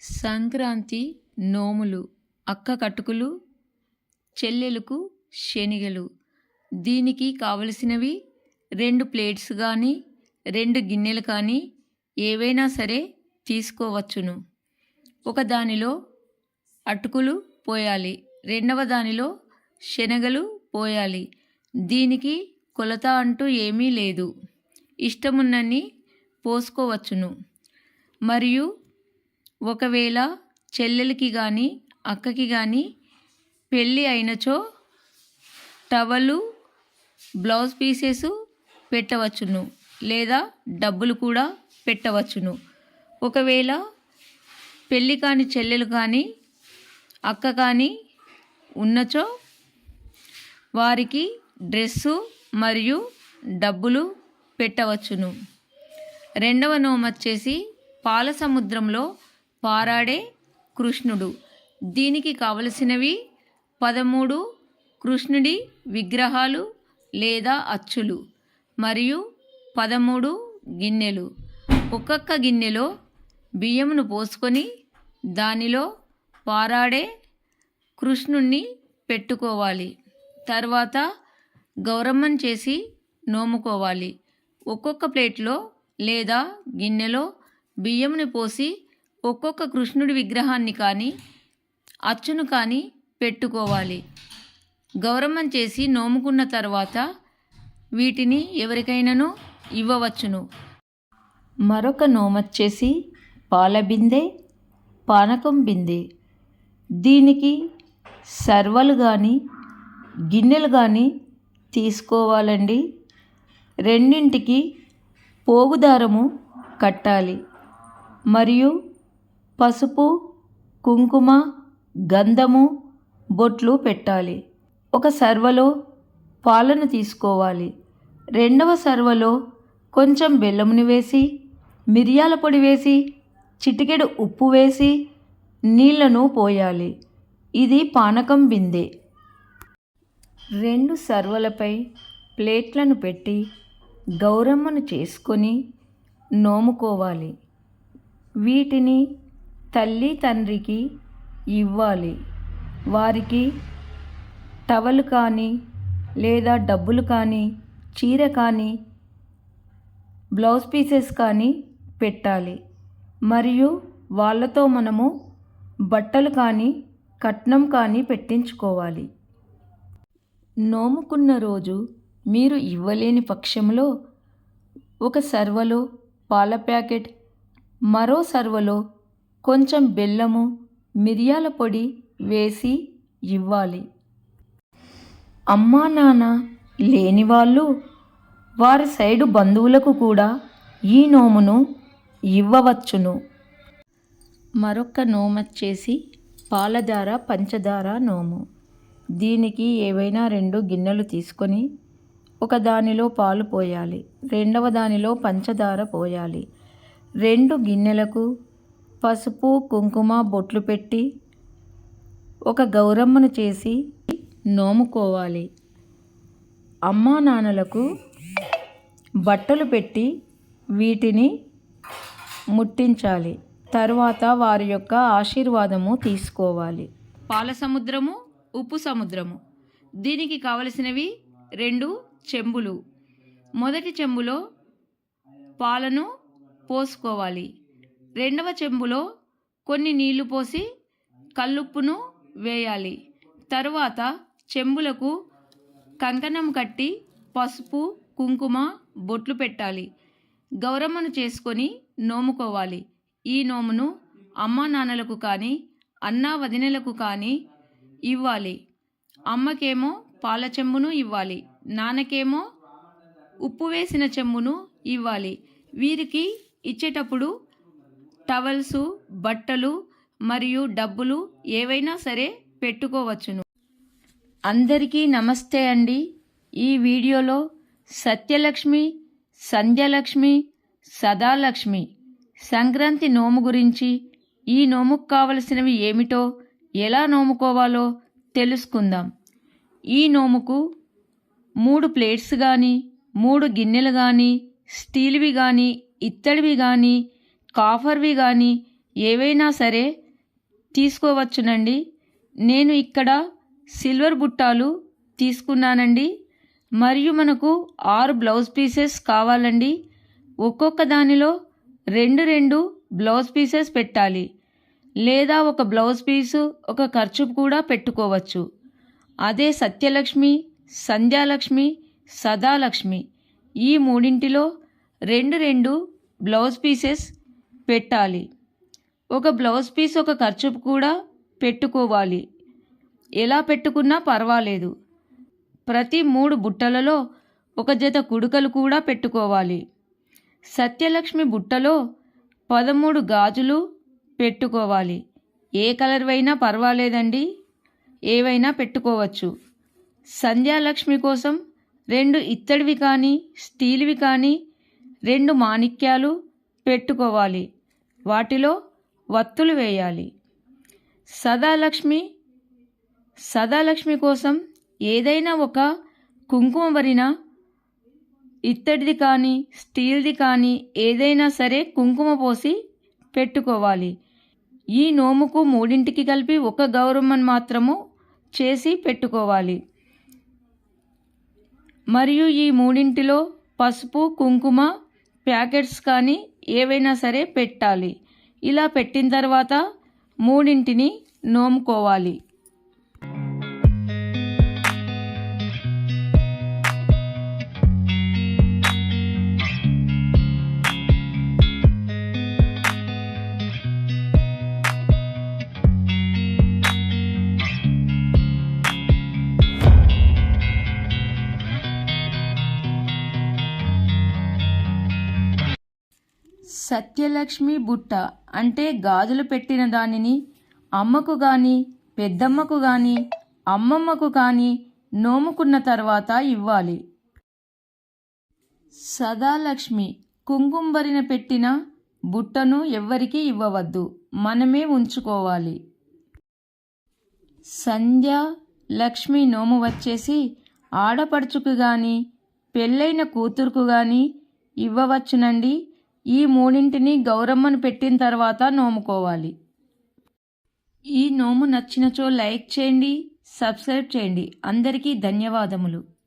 సంక్రాంతి నోములు అక్క కటుకులు చెల్లెలకు శనిగలు. దీనికి కావలసినవి రెండు ప్లేట్స్ కానీ రెండు గిన్నెలు కానీ ఏవైనా సరే తీసుకోవచ్చును. ఒక దానిలో అటుకులు పోయాలి రెండవ దానిలో శనగలు పోయాలి. దీనికి కొలత అంటూ ఏమీ లేదు. ఇష్టమున్నన్ని పోసుకోవచ్చును. మరియు ఒకవేళ చెల్లెలకి కానీ అక్కకి కానీ పెళ్ళి అయినచో టవలు బ్లౌజ్ పీసెస్ పెట్టవచ్చును లేదా డబ్బులు కూడా పెట్టవచ్చును. ఒకవేళ పెళ్ళి కాని చెల్లెలు కానీ అక్క కానీ ఉన్నచో వారికి డ్రెస్సు మరియు డబ్బులు పెట్టవచ్చును. రెండవ నోమొచ్చేసి పాల సముద్రంలో పారాడే కృష్ణుడు. దీనికి కావలసినవి పదమూడు కృష్ణుడి విగ్రహాలు లేదా అచ్చులు మరియు పదమూడు గిన్నెలు. ఒక్కొక్క గిన్నెలో బియ్యమును పోసుకొని దానిలో పారాడే కృష్ణుణ్ణి పెట్టుకోవాలి. తర్వాత గౌరమ్మం చేసి నోముకోవాలి. ఒక్కొక్క ప్లేట్లో లేదా గిన్నెలో బియ్యముని పోసి ఒక్కొక్క కృష్ణుడి విగ్రహాన్ని కానీ అచ్చును కానీ పెట్టుకోవాలి. గౌరవం చేసి నోముకున్న తర్వాత వీటిని ఎవరికైనాను ఇవ్వవచ్చును. మరొక నోమొచ్చేసి పాల బిందె పానకం బిందె. దీనికి సర్వలు కానీ గిన్నెలు కానీ తీసుకోవాలండి. రెండింటికి పోగుదారము కట్టాలి. మరియు పసుపు కుంకుమ గంధము బొట్లు పెట్టాలి. ఒక సర్వలో పాలను తీసుకోవాలి. రెండవ సర్వలో కొంచెం బెల్లముని వేసి మిరియాల పొడి వేసి చిటికెడు ఉప్పు వేసి నీళ్ళను పోయాలి. ఇది పానకం బిందె. రెండు సర్వలపై ప్లేట్లను పెట్టి గౌరమ్మను చేసుకొని నోముకోవాలి. వీటిని తల్లి తండ్రికి ఇవ్వాలి. వారికి టవల్ కానీ లేదా డబ్బులు కానీ చీర కానీ బ్లౌజ్ పీసెస్ కానీ పెట్టాలి. మరియు వాళ్ళతో మనము బట్టలు కానీ కట్నం కానీ పెట్టించుకోవాలి. నోముకున్న రోజు మీరు ఇవ్వలేని పక్షంలో ఒక సర్వలో పాల ప్యాకెట్ మరో సర్వలో కొంచెం బెల్లము మిరియాల పొడి వేసి ఇవ్వాలి. అమ్మా నాన్న లేని వాళ్ళు వారి సైడు బంధువులకు కూడా ఈ నోమును ఇవ్వవచ్చును. మరొక నోమచ్చేసి పాలధార పంచదార నోము. దీనికి ఏవైనా రెండు గిన్నెలు తీసుకొని ఒక దానిలో పాలు పోయాలి. రెండవ దానిలో పంచదార పోయాలి. రెండు గిన్నెలకు పసుపు కుంకుమ బొట్లు పెట్టి ఒక గౌరమ్మను చేసి నోముకోవాలి. అమ్మా నాన్నలకు బట్టలు పెట్టి వీటిని ముట్టించాలి. తర్వాత వారి యొక్క ఆశీర్వాదము తీసుకోవాలి. పాల సముద్రము ఉప్పు సముద్రము. దీనికి కావలసినవి రెండు చెంబులు. మొదటి చెంబులో పాలను పోసుకోవాలి. రెండవ చెంబులో కొన్ని నీళ్ళు పోసి కల్లుప్పును వేయాలి. తరువాత చెంబులకు కంకణం కట్టి పసుపు కుంకుమ బొట్లు పెట్టాలి. గౌరమ్మను చేసుకొని నోముకోవాలి. ఈ నోమును అమ్మా నాన్నలకు కానీ అన్నా వదినలకు కానీ ఇవ్వాలి. అమ్మకేమో పాల చెంబును ఇవ్వాలి. నాన్నకేమో ఉప్పు వేసిన చెంబును ఇవ్వాలి. వీరికి ఇచ్చేటప్పుడు టవల్సు బట్టలు మరియు డబ్బులు ఏవైనా సరే పెట్టుకోవచ్చును. అందరికీ నమస్తే అండి. ఈ వీడియోలో సత్యలక్ష్మి సంధ్యలక్ష్మి సదాలక్ష్మి సంక్రాంతి నోము గురించి ఈ నోముకు కావలసినవి ఏమిటో ఎలా నోముకోవాలో తెలుసుకుందాం. ఈ నోముకు మూడు ప్లేట్స్ కానీ మూడు గిన్నెలు కానీ స్టీల్వి కానీ ఇత్తడివి కానీ కాఫర్వి కానీ ఏవైనా సరే తీసుకోవచ్చునండి. నేను ఇక్కడ సిల్వర్ బుట్టాలు తీసుకున్నానండి. మరియు మనకు ఆరు బ్లౌజ్ పీసెస్ కావాలండి. ఒక్కొక్క దానిలో రెండు రెండు బ్లౌజ్ పీసెస్ పెట్టాలి. లేదా ఒక బ్లౌజ్ పీసు ఒక ఖర్చు కూడా పెట్టుకోవచ్చు. అదే సత్యలక్ష్మి సంధ్యాలక్ష్మి సదాలక్ష్మి. ఈ మూడింటిలో రెండు రెండు బ్లౌజ్ పీసెస్ పెట్టాలి. ఒక బ్లౌజ్ పీస్ ఒక ఖర్చు కూడా పెట్టుకోవాలి. ఎలా పెట్టుకున్నా పర్వాలేదు. ప్రతి మూడు బుట్టలలో ఒక జత కుడుకలు కూడా పెట్టుకోవాలి. సత్యలక్ష్మి బుట్టలో పదమూడు గాజులు పెట్టుకోవాలి. ఏ కలర్ అయినా పర్వాలేదండి. ఏవైనా పెట్టుకోవచ్చు. సంధ్యాలక్ష్మి కోసం రెండు ఇత్తడివి కానీ స్టీల్వి కానీ రెండు మాణిక్యాలు పెట్టుకోవాలి. వాటిలో వత్తులు వేయాలి. సదాలక్ష్మి సదాలక్ష్మి కోసం ఏదైనా ఒక కుంకుమ వరిన ఇత్తడిది కానీ స్టీల్ది కానీ ఏదైనా సరే కుంకుమ పోసి పెట్టుకోవాలి. ఈ నోముకు మూడింటికి కలిపి ఒక గౌరమ్మను మాత్రము చేసి పెట్టుకోవాలి. మరియు ఈ మూడింటిలో పసుపు కుంకుమ ప్యాకెట్స్ కానీ ఏవైనా సరే పెట్టాలి. ఇలా పెట్టిన తర్వాత మూడింటిని నోముకోవాలి. సత్యలక్ష్మి బుట్ట అంటే గాజులు పెట్టిన దానిని అమ్మకు కానీ పెద్దమ్మకు కానీ అమ్మమ్మకు కానీ నోముకున్న తర్వాత ఇవ్వాలి. సదాలక్ష్మి కుంకుంబరిన పెట్టిన బుట్టను ఎవ్వరికీ ఇవ్వవద్దు మనమే ఉంచుకోవాలి. సంధ్య లక్ష్మి నోము వచ్చేసి ఆడపడుచుకు కానీ పెళ్ళైన కూతురుకు కానీ ఇవ్వవచ్చునండి. ఈ మూడింటిని గౌరమ్మను పెట్టిన తర్వాత నోముకోవాలి. ఈ నోము నచ్చినచో లైక్ చేయండి సబ్స్క్రైబ్ చేయండి. అందరికీ ధన్యవాదములు.